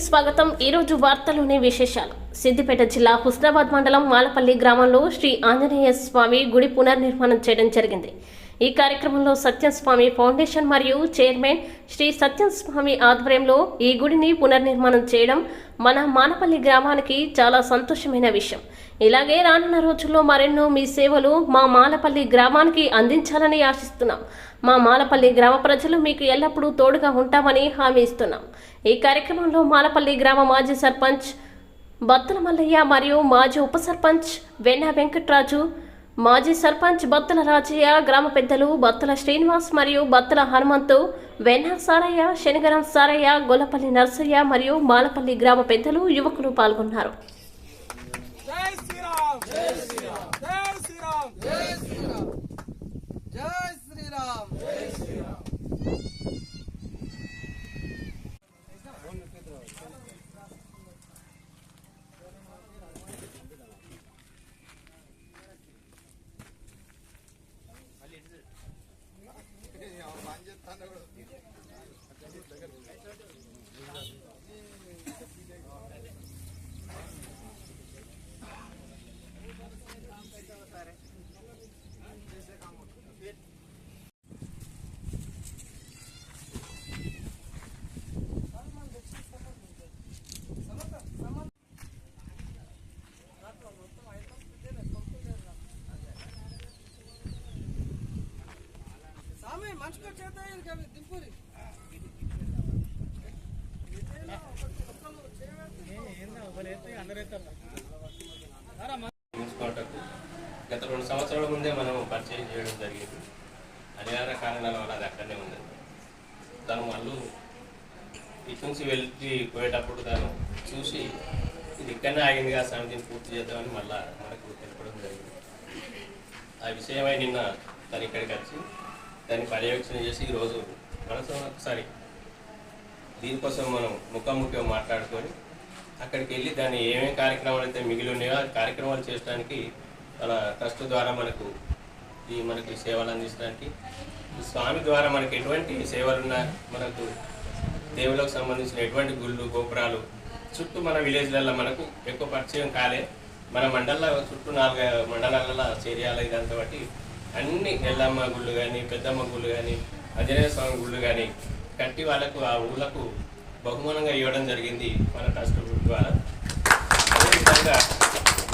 స్వాగతం. ఈరోజు వార్తలోని విశేషాలు. సిద్దిపేట జిల్లా హుస్నాబాద్ మండలం మాలపల్లి గ్రామంలో శ్రీ ఆంజనేయ స్వామి గుడి పునర్నిర్మాణం చేయడం జరిగింది. ఈ కార్యక్రమంలో సత్యం స్వామి ఫౌండేషన్ మరియు చైర్మన్ శ్రీ సత్యం స్వామి ఆధ్వర్యంలో ఈ గుడిని పునర్నిర్మాణం చేయడం మన మానపల్లి గ్రామానికి చాలా సంతోషమైన విషయం. ఇలాగే రానున్న రోజుల్లో మరెన్నో మీ సేవలు మా మాలపల్లి గ్రామానికి అందించాలని ఆశిస్తున్నాం. మా మాలపల్లి గ్రామ ప్రజలు మీకు ఎల్లప్పుడూ తోడుగా ఉంటామని హామీ ఇస్తున్నాం. ఈ కార్యక్రమంలో మాలపల్లి గ్రామ మాజీ సర్పంచ్ బత్తుల మల్లయ్య మరియు మాజీ ఉప సర్పంచ్ వెన్న వెంకట్రాజు మాజీ సర్పంచ్ బత్తుల రాజయ్య గ్రామ పెద్దలు బత్తుల శ్రీనివాస్ మరియు బత్తుల హనుమంతు వెన్న సారయ్య శనిగరం సారయ్య గొల్లపల్లి నర్సయ్య మరియు మాలపల్లి గ్రామ పెద్దలు యువకులు పాల్గొన్నారు. స్వామి మంచుకో చేత దింపురి. మున్సిపాలిటీకు గత రెండు సంవత్సరాల ముందే మనం పరిచయం చేయడం జరిగింది. అనివార్య కారణాల వల్ల అది అక్కడనే ఉంది. తను వాళ్ళు ఇటు నుంచి వెళ్ళి పోయేటప్పుడు తను చూసి ఇది ఇక్కడనే ఆగింది కదా సమితిని పూర్తి చేద్దామని మళ్ళా మనకు తెలపడం జరిగింది. ఆ విషయమై నిన్న తను ఇక్కడికి వచ్చి దాన్ని పర్యవేక్షణ చేసి ఈరోజు మనసు ఒకసారి దీనికోసం మనం ముఖాముఖిగా మాట్లాడుకొని అక్కడికి వెళ్ళి దాన్ని ఏమేమి కార్యక్రమాలు అయితే మిగిలి ఉన్నాయో ఆ కార్యక్రమాలు చేయడానికి మన ట్రస్ట్ ద్వారా మనకు ఈ మనకి సేవలు అందించడానికి స్వామి ద్వారా మనకి ఎటువంటి సేవలు ఉన్నా మనకు దేవులకు సంబంధించిన ఎటువంటి గుళ్ళు గోపురాలు చుట్టూ మన విలేజ్లలో మనకు ఎక్కువ పరిచయం కాలే. మన మండల చుట్టూ నాలుగు మండలాలలో చేరియాలి ఇదంతా బట్టి అన్ని ఎల్లమ్మ గుళ్ళు కానీ పెద్దమ్మ గుళ్ళు కానీ ఆంజనేయ స్వామి గుళ్ళు కానీ కట్టి వాళ్ళకు ఆ ఊళ్ళకు బహుమానంగా ఇవ్వడం జరిగింది మన ట్రస్ట్ ద్వారా. అదేవిధంగా